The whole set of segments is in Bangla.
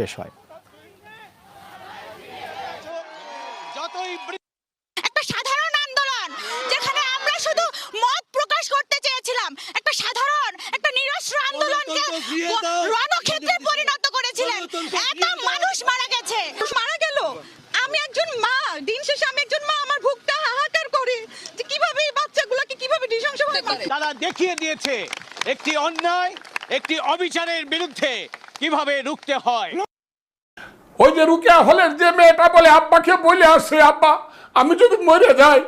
শেষ হয়। একটা সাধারণ আন্দোলন যেখানে আমরা শুধু মত প্রকাশ করতে চেয়েছিলাম একটা সাধারণ একটা নিরস্ত্র আন্দোলনকে রণক্ষেত্রে পরিণত করেছিলেন। এত মানুষ মারা গেছে। মারা গেল। আমি একজন মা। দিন শেষে আমি একজন মা। আমার বুকটা হাহাকার করে। যে কীভাবে এই বাচ্চাগুলোকে কীভাবে তারা দেখিয়ে দিয়েছে একটি অন্যায় একটি অবিচারের বিরুদ্ধে কীভাবে রুখতে হয়। ওই যে রুকিয়া হলের যে মেয়েটা বলে, আব্বাকে বলে আসে, আব্বা, আমি যদি মরে যাই,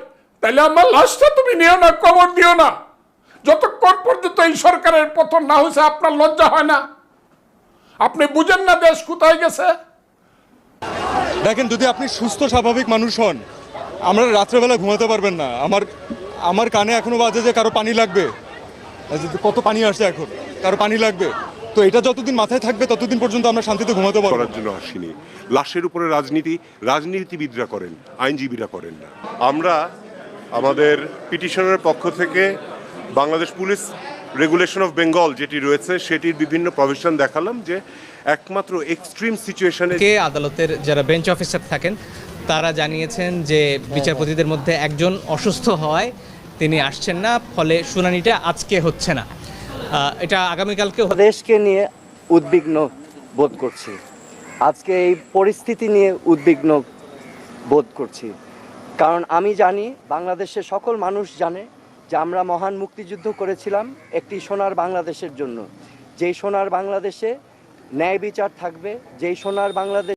তাহলে আমার লাশটা তুমি নিও না, কবর দিও না। যতক্ষণ পর্যন্ত এই সরকারের পতন না হয়েছে, আপনার লজ্জা হয় না। আপনি বুঝেন না দেশ কোথায় গেছে? দেখেন, যদি আপনি সুস্থ, স্বাভাবিক মানুষ হন, আমরা রাত্রেবেলা ঘুমাতে পারবেন না। আমার আমার কানে এখনও বাজে যে কারও পানি লাগবে। কত পানি আসছে এখন? কারও পানি লাগবে। তো এটা যতদিন মাথায় থাকবে ততদিন পর্যন্ত আমরা শান্তিতে ঘুমাতে পারব। করার জন্য আসিনি। লাশের উপরে রাজনীতি রাজনীতিবিদরা করেন আইনজীবীরা করেন না। আমরা আমাদের পিটিশনের পক্ষ থেকে Bangladesh police regulation of Bengal যেটি রয়েছে সেটির বিভিন্ন প্রভিশন দেখালাম যে একমাত্র এক্সট্রিম সিচুয়েশনে কে আদালতের যারা বেঞ্চ অফিসার থাকেন তারা জানিয়েছেন যে বিচারপতিদের মধ্যে একজন অসুস্থ হওয়ায় তিনি আসছেন না ফলে শুনানিটা আজকে হচ্ছে না। এটা আগামীকালকে দেশকে নিয়ে উদ্বিগ্ন বোধ করছি। আজকে এই পরিস্থিতি নিয়ে উদ্বিগ্ন বোধ করছি। কারণ আমি জানি, বাংলাদেশের সকল মানুষ জানে যে আমরা মহান মুক্তিযুদ্ধ করেছিলাম একটি সোনার বাংলাদেশের জন্য। যেই সোনার বাংলাদেশে ন্যায় বিচার থাকবে, যেই সোনার বাংলাদেশ